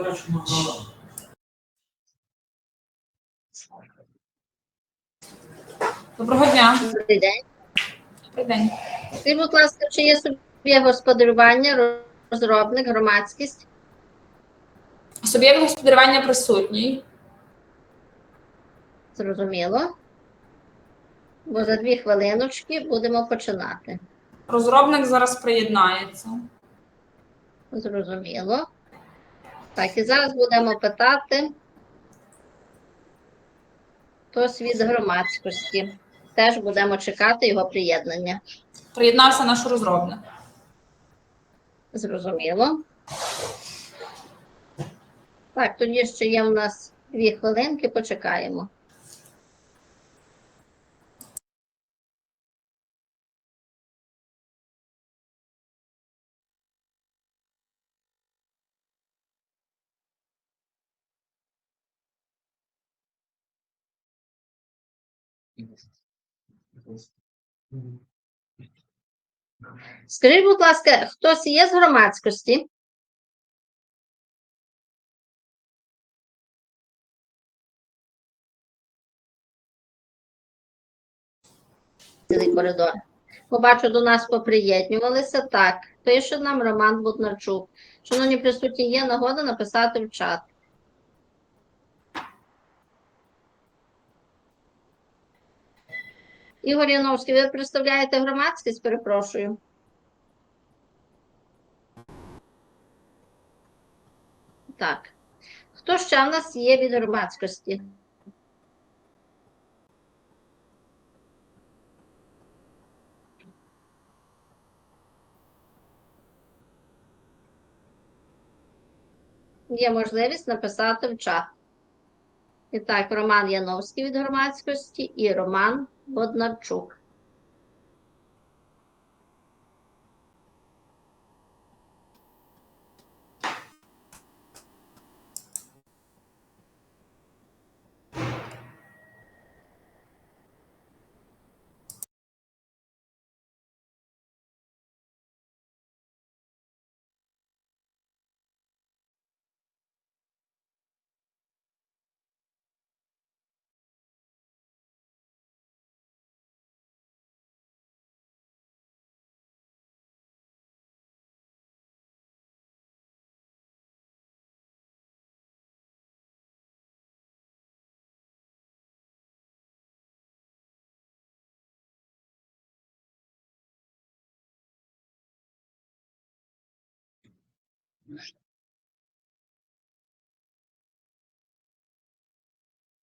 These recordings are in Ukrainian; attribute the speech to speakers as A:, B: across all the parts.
A: Коротше, ну, Доброго дня.
B: Добрий день.
A: Добрий день.
B: Скажіть, будь ласка, чи є собі господарювання, розробник, громадськість?
A: Суб'єкт господарювання присутній.
B: Зрозуміло. Бо за дві хвилиночки будемо починати.
A: Розробник зараз приєднається.
B: Зрозуміло. Так, і зараз будемо питати. Хтось від громадськості. Теж будемо чекати його приєднання.
A: Приєднався наш розробник.
B: Зрозуміло. Так, тоді ще є в нас дві хвилинки, почекаємо. Скажіть, будь ласка, хтось є з громадськості? Цілий коридор. Побачу, до нас поприєднювалися. Так, пише нам Роман Буднарчук. Шановні присутні, є нагода написати в чат. Ігор Яновський, ви представляєте громадськість, перепрошую. Так. Хто ще в нас є від громадськості? Є можливість написати в чат. І так, Роман Яновський від громадськості і Роман Боднарчук.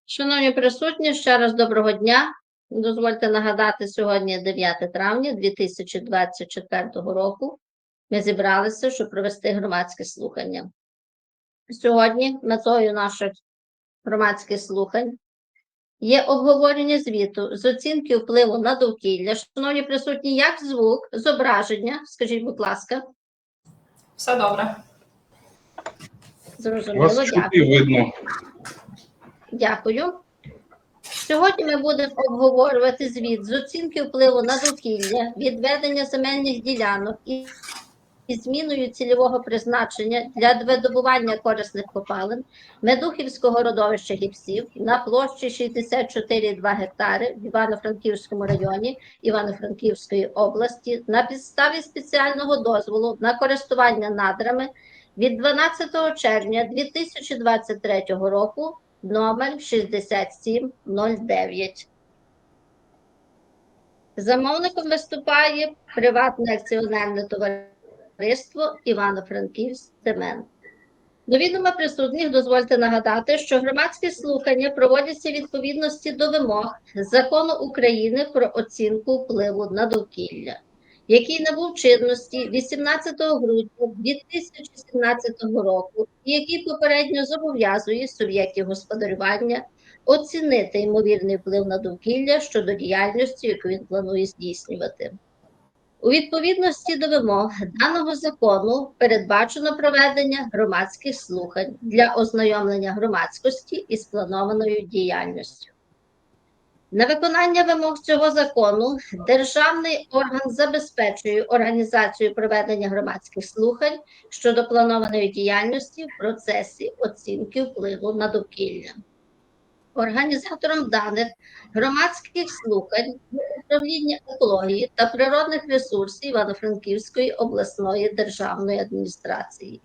B: Шановні присутні, ще раз доброго дня. Дозвольте нагадати, сьогодні 9 травня 2024 року. Ми зібралися, щоб провести громадське слухання. Сьогодні метою наших громадських слухань є обговорення звіту з оцінки впливу на довкілля. Шановні присутні, як звук, зображення, скажіть, будь ласка,
A: Все добре.
B: Зрозуміло,
C: Вас
B: дякую.
C: чути видно.
B: Дякую. Сьогодні ми будемо обговорювати звіт з оцінки впливу на довкілля, відведення земельних ділянок і, і зміною цільового призначення для видобування корисних копалин Медухівського родовища гіпсів на площі 64,2 гектари в Івано-Франківському районі Івано-Франківської області на підставі спеціального дозволу на користування надрами від 12 червня 2023 року номер 6709. Замовником виступає приватне акціонерне товариство Івано-Франківськ Цемент. До відома присутніх дозвольте нагадати, що громадські слухання проводяться відповідності до вимог Закону України про оцінку впливу на довкілля. Який набув чинності 18 грудня 2017 року, і який попередньо зобов'язує суб'єктів господарювання оцінити ймовірний вплив на довкілля щодо діяльності, яку він планує здійснювати. У відповідності до вимог даного закону передбачено проведення громадських слухань для ознайомлення громадськості із планованою діяльністю. На виконання вимог цього закону державний орган забезпечує організацію проведення громадських слухань щодо планованої діяльності в процесі оцінки впливу на довкілля. Організатором даних громадських слухань управління екології та природних ресурсів Івано-Франківської обласної державної адміністрації.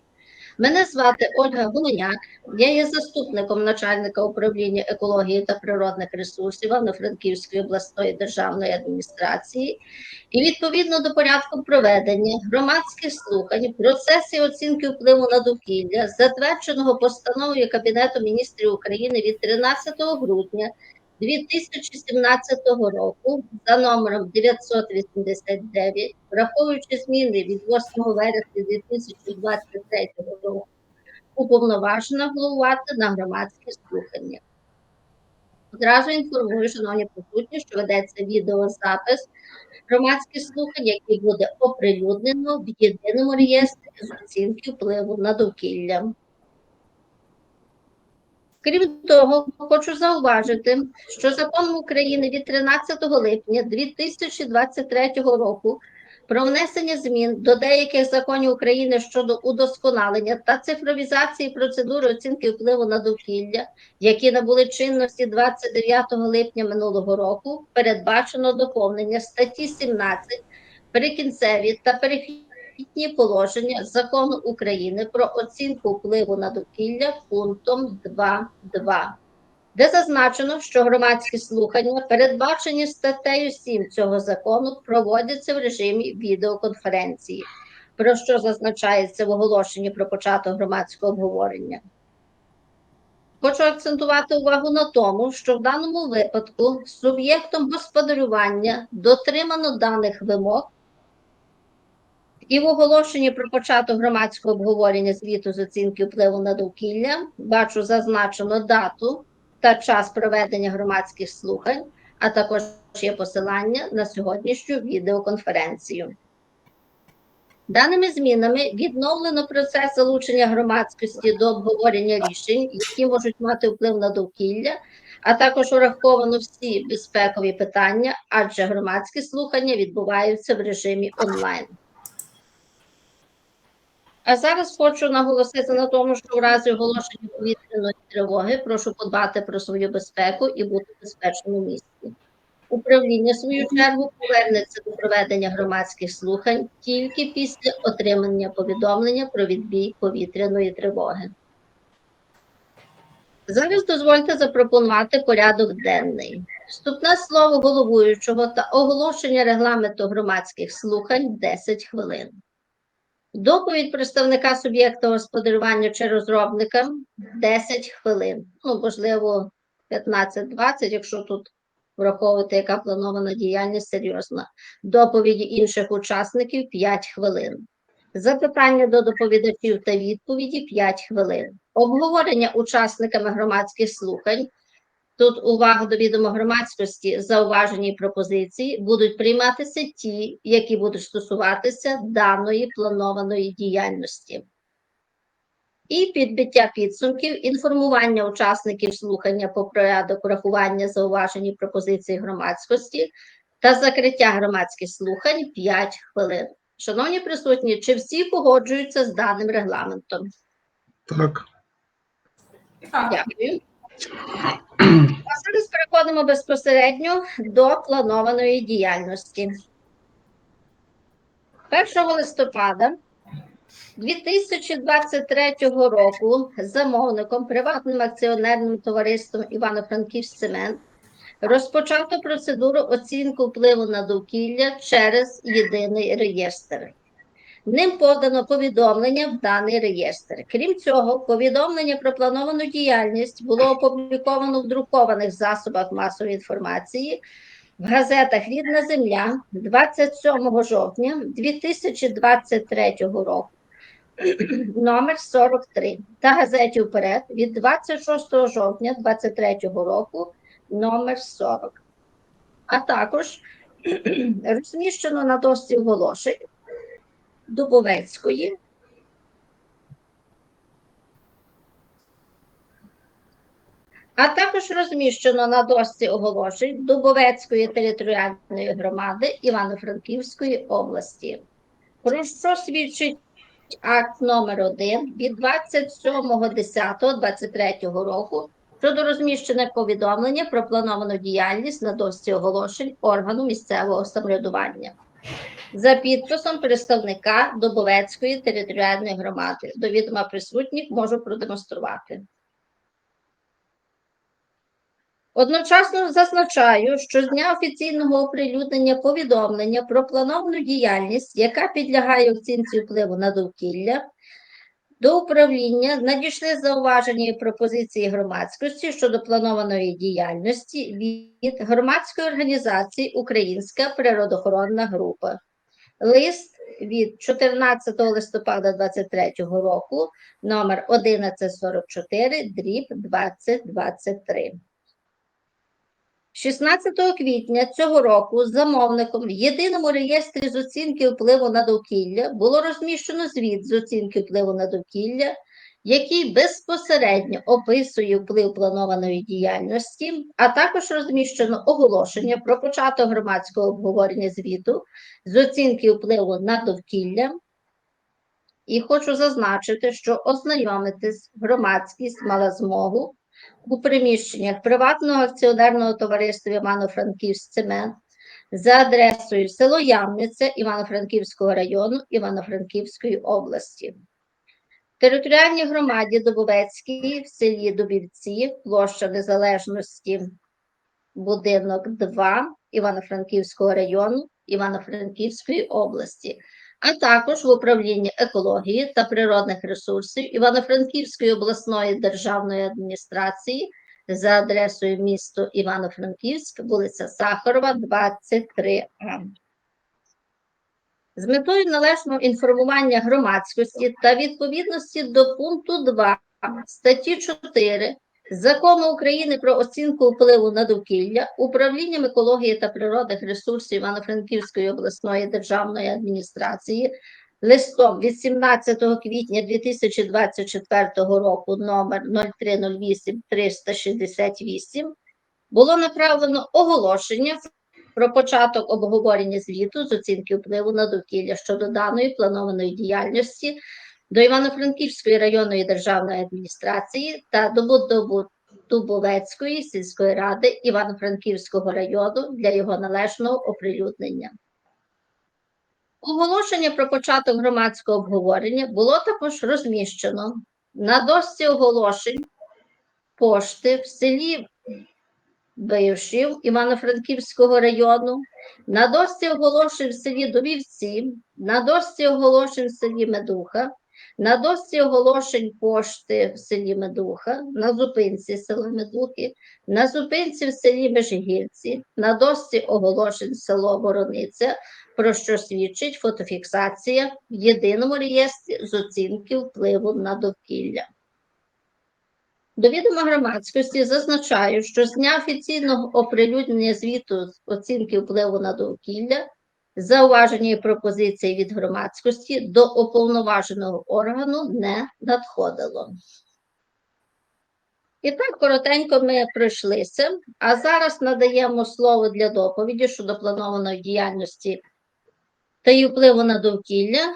B: Мене звати Ольга Гуленяк, я є заступником начальника управління екології та природних ресурсів Івано-Франківської обласної державної адміністрації, і відповідно до порядку проведення громадських слухань в процесі оцінки впливу на довкілля, затвердженого постановою Кабінету міністрів України від 13 грудня 2017 року за номером 989, враховуючи зміни від 8 вересня 2023 року, уповноважена головувати на громадські слухання. Одразу інформую, шановні присутні, що ведеться відеозапис громадських слухань, який буде оприлюднено в єдиному реєстрі з оцінки впливу на довкілля. Крім того, хочу зауважити, що законом України від 13 липня 2023 року про внесення змін до деяких законів України щодо удосконалення та цифровізації процедури оцінки впливу на довкілля, які набули чинності 29 липня минулого року, передбачено доповнення статті 17 прикінцеві та перехідні положення закону України про оцінку впливу на довкілля пунктом 2.2 де зазначено, що громадські слухання, передбачені статтею 7 цього закону, проводяться в режимі відеоконференції, про що зазначається в оголошенні про початок громадського обговорення. Хочу акцентувати увагу на тому, що в даному випадку суб'єктом господарювання дотримано даних вимог, і в оголошенні про початок громадського обговорення звіту з оцінки впливу на довкілля бачу зазначено дату та час проведення громадських слухань, а також є посилання на сьогоднішню відеоконференцію. Даними змінами відновлено процес залучення громадськості до обговорення рішень, які можуть мати вплив на довкілля, а також ураховано всі безпекові питання, адже громадські слухання відбуваються в режимі онлайн. А зараз хочу наголосити на тому, що в разі оголошення повітряної тривоги прошу подбати про свою безпеку і бути в безпечному місці. Управління, в свою чергу, повернеться до проведення громадських слухань тільки після отримання повідомлення про відбій повітряної тривоги. Зараз дозвольте запропонувати порядок денний. Вступне слово головуючого та оголошення регламенту громадських слухань 10 хвилин. Доповідь представника суб'єкта господарювання чи розробника 10 хвилин. Ну, можливо, 15-20, якщо тут враховувати, яка планована діяльність серйозна. Доповіді інших учасників 5 хвилин. Запитання до доповідачів та відповіді 5 хвилин. Обговорення учасниками громадських слухань. Тут увага до відомо громадськості, зауважені пропозиції будуть прийматися ті, які будуть стосуватися даної планованої діяльності. І підбиття підсумків, інформування учасників слухання по порядок врахування зауважень і пропозицій громадськості та закриття громадських слухань 5 хвилин. Шановні присутні, чи всі погоджуються з даним регламентом?
C: Так.
B: Дякую. А зараз переходимо безпосередньо до планованої діяльності. 1 листопада 2023 року замовником приватним акціонерним товариством Івано-Франківськ Цемент розпочато процедуру оцінки впливу на довкілля через єдиний реєстр. Ним подано повідомлення в даний реєстр. Крім цього, повідомлення про плановану діяльність було опубліковано в друкованих засобах масової інформації в газетах Рідна земля 27 жовтня 2023 року номер 43 та газеті «Вперед» від 26 жовтня 2023 року номер 40. А також розміщено на дошці оголошень Дубовецької а також розміщено на дошці оголошень Дубовецької територіальної громади Івано-Франківської області. Про що свідчить акт номер 1 від 27.10.23 року щодо розміщення повідомлення про плановану діяльність на дошці оголошень органу місцевого самоврядування за підписом представника Дубовецької територіальної громади. До відома присутніх можу продемонструвати. Одночасно зазначаю, що з дня офіційного оприлюднення повідомлення про плановану діяльність, яка підлягає оцінці впливу на довкілля, до управління надійшли зауваження і пропозиції громадськості щодо планованої діяльності від громадської організації Українська природоохоронна група. Лист від 14 листопада 2023 року, номер 1144, дріб 2023. 16 квітня цього року замовником в єдиному реєстрі з оцінки впливу на довкілля було розміщено звіт з оцінки впливу на довкілля, який безпосередньо описує вплив планованої діяльності, а також розміщено оголошення про початок громадського обговорення звіту з оцінки впливу на довкілля. І хочу зазначити, що ознайомитись громадськість мала змогу у приміщеннях приватного акціонерного товариства Івано-Франківськ Цемент за адресою село Ямниця Івано-Франківського району Івано-Франківської області. Територіальній громаді Дубовецькій в селі Дубівці, площа Незалежності, будинок 2 Івано-Франківського району Івано-Франківської області а також в управлінні екології та природних ресурсів Івано-Франківської обласної державної адміністрації за адресою місто Івано-Франківськ, вулиця Сахарова, 23 А. З метою належного інформування громадськості та відповідності до пункту 2 статті 4 Закону України про оцінку впливу на довкілля управлінням екології та природних ресурсів Івано-Франківської обласної державної адміністрації листом від 17 квітня 2024 року номер 0308 368 було направлено оголошення про початок обговорення звіту з оцінки впливу на довкілля щодо даної планованої діяльності до Івано-Франківської районної державної адміністрації та до Дубовецької сільської ради Івано-Франківського району для його належного оприлюднення. Оголошення про початок громадського обговорення було також розміщено на дошці оголошень пошти в селі Бившів Івано-Франківського району, на дошці оголошень в селі Довівці, на дошці оголошень селі Медуха, на дошці оголошень пошти в селі Медуха, на зупинці села Медухи, на зупинці в селі Межигірці, на дошці оголошень село Ворониця, про що свідчить фотофіксація в єдиному реєстрі з оцінки впливу на довкілля. До відома громадськості зазначаю, що з дня офіційного оприлюднення звіту з оцінки впливу на довкілля зауваження і пропозиції від громадськості до уповноваженого органу не надходило. І так, коротенько ми пройшлися, а зараз надаємо слово для доповіді щодо планованої діяльності та її впливу на довкілля.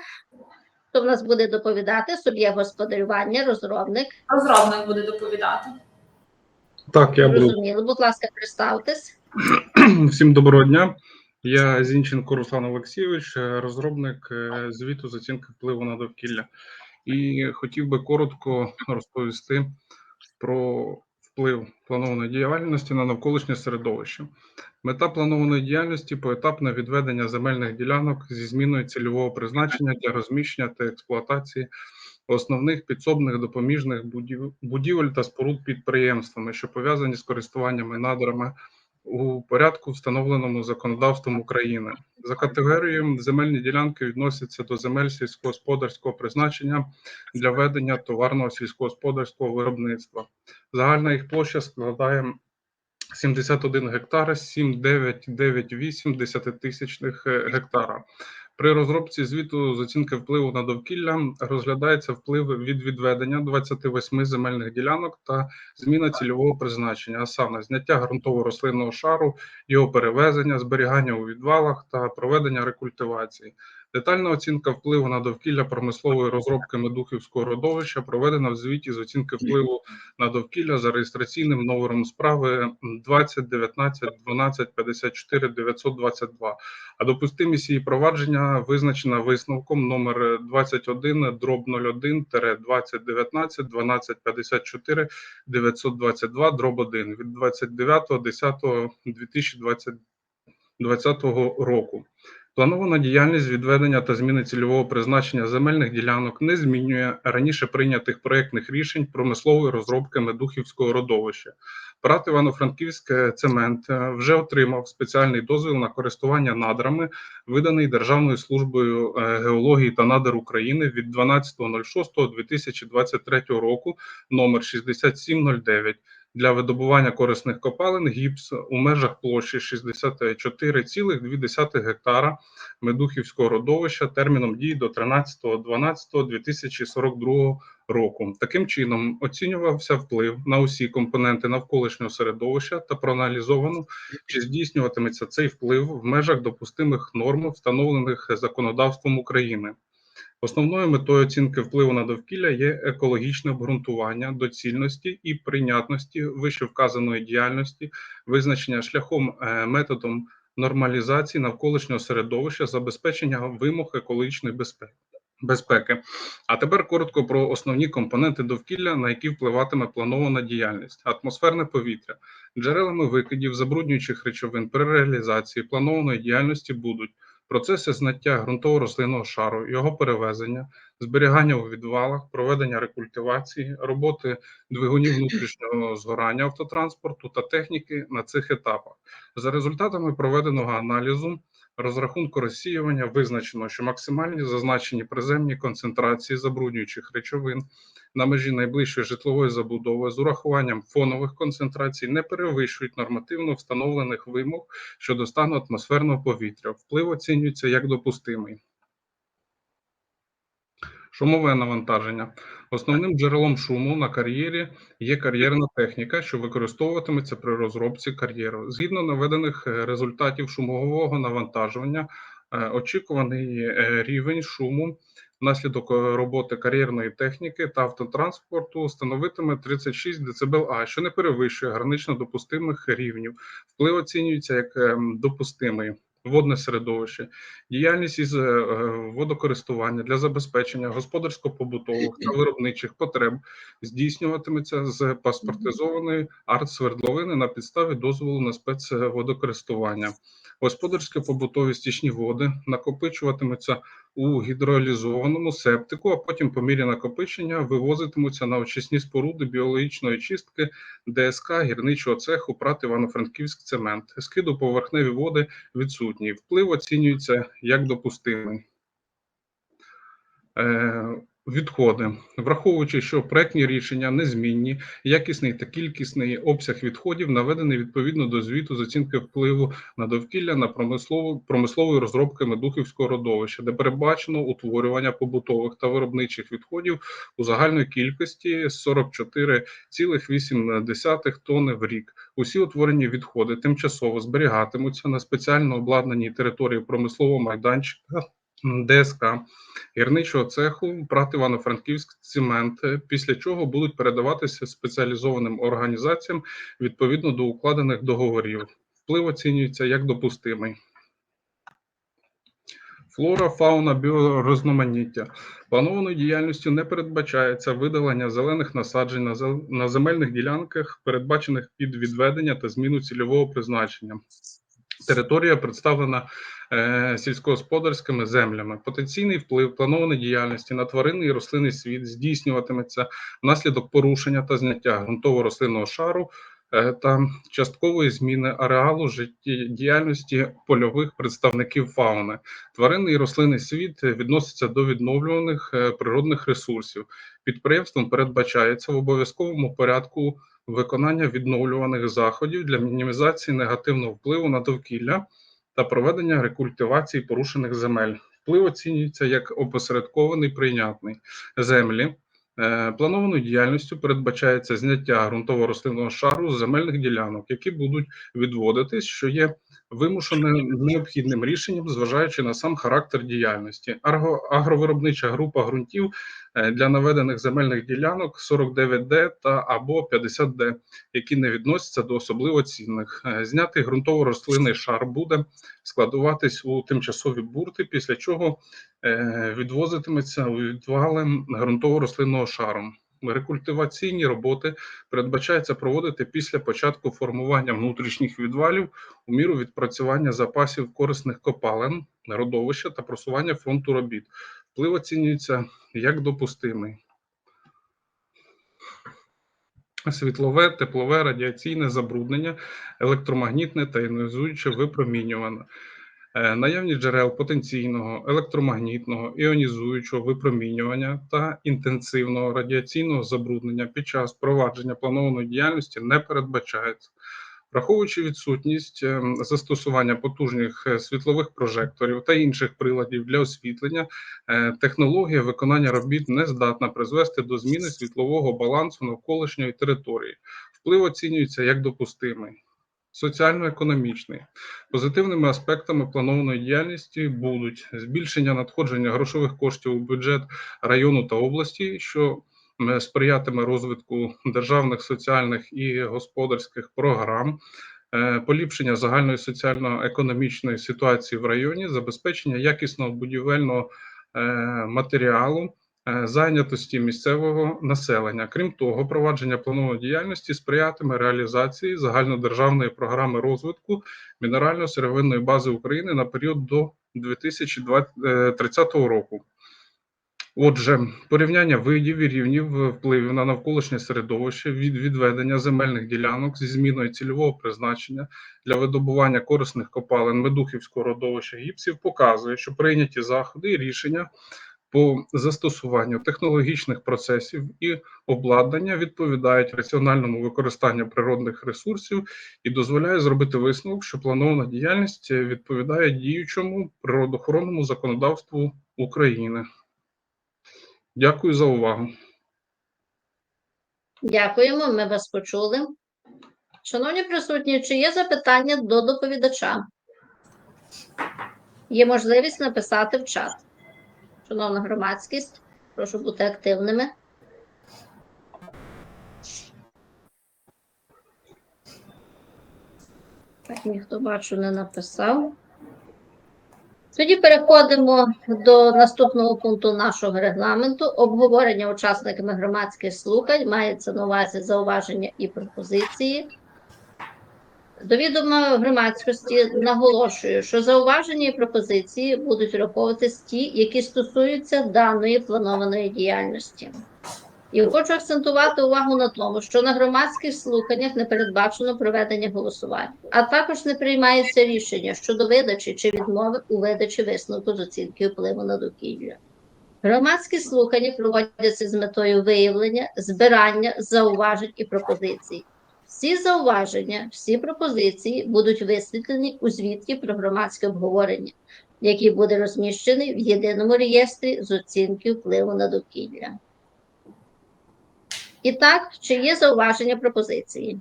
B: Хто в нас буде доповідати? Суб'єкт господарювання, розробник.
A: Розробник буде доповідати.
C: Так, я буду.
B: Зрозуміло. Будь ласка, представтесь.
C: Всім доброго дня. Я Зінченко Руслан Олексійович, е, розробник е, звіту з оцінки впливу на довкілля. І хотів би коротко розповісти про вплив планованої діяльності на навколишнє середовище. Мета планованої діяльності поетапне відведення земельних ділянок зі зміною цільового призначення для розміщення та експлуатації основних підсобних допоміжних будів- будівель та споруд підприємствами, що пов'язані з користуваннями надрами у порядку, встановленому законодавством України. За категорією земельні ділянки відносяться до земель сільськогосподарського призначення для ведення товарного сільськогосподарського виробництва. Загальна їх площа складає 71 гектар, 7,998 десятитисячних гектара. При розробці звіту з оцінки впливу на довкілля розглядається вплив від відведення 28 земельних ділянок та зміна цільового призначення, а саме зняття ґрунтово-рослинного шару, його перевезення, зберігання у відвалах та проведення рекультивації. Детальна оцінка впливу на довкілля промислової розробки Медухівського родовища проведена в звіті з оцінки впливу на довкілля за реєстраційним номером справи 20 19 12 54 922. А допустимість її провадження визначена висновком номер 21 дроб 01 20 19 12 54 922 дроб 1 від 29 10 2020 року. Планована діяльність відведення та зміни цільового призначення земельних ділянок не змінює раніше прийнятих проєктних рішень промислової розробки Медухівського родовища. ПРАТ Івано-Франківськ цемент е, вже отримав спеціальний дозвіл на користування надрами, виданий Державною службою е, геології та надр України від 12.06.2023 року номер 6709 для видобування корисних копалин гіпс у межах площі 64,2 гектара Медухівського родовища терміном дії до 13.12.2042 року. Таким чином оцінювався вплив на усі компоненти навколишнього середовища та проаналізовано, чи здійснюватиметься цей вплив в межах допустимих норм, встановлених законодавством України. Основною метою оцінки впливу на довкілля є екологічне обґрунтування доцільності і прийнятності вищевказаної діяльності, визначення шляхом е, методом нормалізації навколишнього середовища, забезпечення вимог екологічної безпеки. Безпеки. А тепер коротко про основні компоненти довкілля, на які впливатиме планована діяльність: атмосферне повітря, джерелами викидів, забруднюючих речовин при реалізації планованої діяльності будуть процеси зняття ґрунтово-рослинного шару, його перевезення, зберігання у відвалах, проведення рекультивації, роботи двигунів внутрішнього згорання автотранспорту та техніки на цих етапах. За результатами проведеного аналізу. Розрахунку розсіювання визначено, що максимальні зазначені приземні концентрації забруднюючих речовин на межі найближчої житлової забудови з урахуванням фонових концентрацій не перевищують нормативно встановлених вимог щодо стану атмосферного повітря. Вплив оцінюється як допустимий. Шумове навантаження. Основним джерелом шуму на кар'єрі є кар'єрна техніка, що використовуватиметься при розробці кар'єру. Згідно наведених е, результатів шумового навантаження, е, очікуваний е, рівень шуму внаслідок роботи кар'єрної техніки та автотранспорту становитиме 36 дБ, а що не перевищує гранично допустимих рівнів. Вплив оцінюється як ем, допустимий. Водне середовище, діяльність із е, водокористування для забезпечення господарсько-побутових та виробничих потреб здійснюватиметься з паспортизованої арт-свердловини на підставі дозволу на спецводокористування. Господарські побутові стічні води накопичуватимуться у гідролізованому септику, а потім, по мірі накопичення, вивозитимуться на очисні споруди біологічної чистки ДСК гірничого цеху ПРАТ Івано-Франківськ цемент. Скиду поверхневі води відсутній. Вплив оцінюється як допустимий. Відходи, враховуючи, що проектні рішення незмінні, якісний та кількісний обсяг відходів наведений відповідно до звіту з оцінки впливу на довкілля на промислову промислової розробки Медухівського родовища, де передбачено утворювання побутових та виробничих відходів у загальної кількості 44,8 тонни в рік. Усі утворені відходи тимчасово зберігатимуться на спеціально обладнаній території промислового майданчика. ДСК гірничого цеху ПРАТ Івано-Франківськ цемент, після чого будуть передаватися спеціалізованим організаціям відповідно до укладених договорів. Вплив оцінюється як допустимий. Флора, фауна, біорізноманіття. Планованою діяльністю не передбачається видалення зелених насаджень на, земельних ділянках, передбачених під відведення та зміну цільового призначення. Територія представлена сільськогосподарськими землями. Потенційний вплив планованої діяльності на тваринний і рослинний світ здійснюватиметься внаслідок порушення та зняття ґрунтово-рослинного шару е, та часткової зміни ареалу життєдіяльності польових представників фауни. Тваринний і рослинний світ відноситься до відновлюваних е, природних ресурсів. Підприємством передбачається в обов'язковому порядку виконання відновлюваних заходів для мінімізації негативного впливу на довкілля та проведення рекультивації порушених земель. Вплив оцінюється як опосередкований прийнятний землі. Е, Планованою діяльністю передбачається зняття ґрунтово-рослинного шару з земельних ділянок, які будуть відводитись, що є вимушеним необхідним рішенням, зважаючи на сам характер діяльності. Агровиробнича група ґрунтів е, для наведених земельних ділянок 49D та або 50D, які не відносяться до особливо цінних. Е, Знятий ґрунтово-рослинний шар буде складуватись у тимчасові бурти, після чого е, відвозитиметься у відвали ґрунтово-рослинного шару. Рекультиваційні роботи передбачається проводити після початку формування внутрішніх відвалів у міру відпрацювання запасів корисних копалин, родовища та просування фронту робіт. Вплив оцінюється як допустимий. Світлове, теплове, радіаційне забруднення, електромагнітне та іонізуюче випромінювання. Е, Наявність джерел потенційного електромагнітного іонізуючого випромінювання та інтенсивного радіаційного забруднення під час провадження планованої діяльності не передбачається. Враховуючи відсутність е, застосування потужних е, світлових прожекторів та інших приладів для освітлення, технологія виконання робіт не здатна призвести до зміни світлового балансу навколишньої території. Вплив оцінюється як допустимий. Соціально-економічний позитивними аспектами планованої діяльності будуть збільшення надходження грошових коштів у бюджет району та області, що сприятиме розвитку державних соціальних і господарських програм, е, поліпшення загальної соціально-економічної ситуації в районі, забезпечення якісного будівельного е, матеріалу. Е, Зайнятості місцевого населення, крім того, провадження планової діяльності сприятиме реалізації загальнодержавної програми розвитку мінерально-сировинної бази України на період до 2030 року. Отже, порівняння видів і рівнів впливів на навколишнє середовище від відведення земельних ділянок зі зміною цільового призначення для видобування корисних копалин Медухівського родовища гіпсів показує, що прийняті заходи і рішення по застосуванню технологічних процесів і обладнання відповідають раціональному використанню природних ресурсів і дозволяє зробити висновок, що планована діяльність відповідає діючому природоохоронному законодавству України. Дякую за увагу.
B: Дякуємо, ми вас почули. Шановні присутні, чи є запитання до доповідача? Є можливість написати в чат. Шановна громадськість, прошу бути активними. Так, ніхто бачу не написав. Тоді переходимо до наступного пункту нашого регламенту. Обговорення учасниками громадських слухань мається на увазі зауваження і пропозиції. До відома громадськості наголошую, що зауваження і пропозиції будуть враховуватись ті, які стосуються даної планованої діяльності. І хочу акцентувати увагу на тому, що на громадських слуханнях не передбачено проведення голосувань, а також не приймається рішення щодо видачі чи відмови у видачі висновку з оцінки впливу на довкілля. Громадські слухання проводяться з метою виявлення, збирання зауважень і пропозицій. Всі зауваження, всі пропозиції будуть висвітлені у звіті про громадське обговорення, який буде розміщений в єдиному реєстрі з оцінки впливу на довкілля. І так, чи є зауваження пропозиції?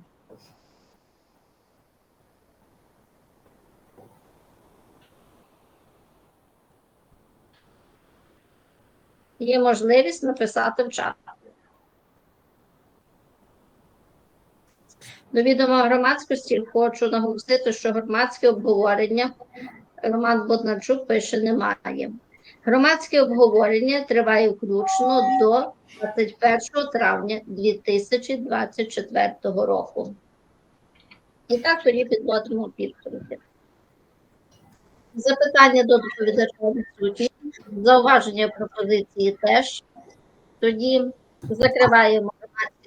B: Є можливість написати в чат. До відома громадськості хочу наголосити, що громадське обговорення Роман Боднарчук пише немає. Громадське обговорення триває включно до 21 травня 2024 року. І так тоді підводимо підсумки. Запитання до доповідача відсутні, зауваження пропозиції теж. Тоді закриваємо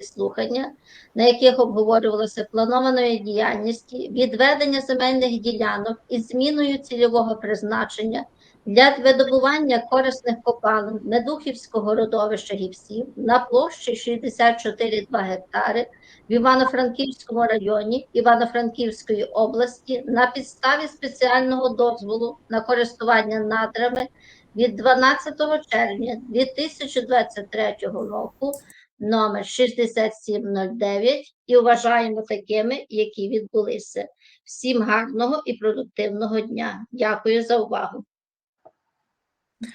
B: громадські слухання, на яких обговорювалося планованої діяльності, відведення земельних ділянок із зміною цільового призначення для видобування корисних копалин Недухівського родовища гіпсів на площі 64,2 гектари в Івано-Франківському районі Івано-Франківської області на підставі спеціального дозволу на користування надрами від 12 червня 2023 року номер 6709 і вважаємо такими, які відбулися. Всім гарного і продуктивного дня. Дякую за увагу.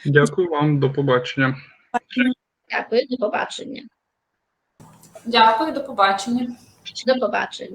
C: Дякую вам, до побачення.
B: Дякую, до побачення.
A: Дякую, до побачення.
B: До побачення.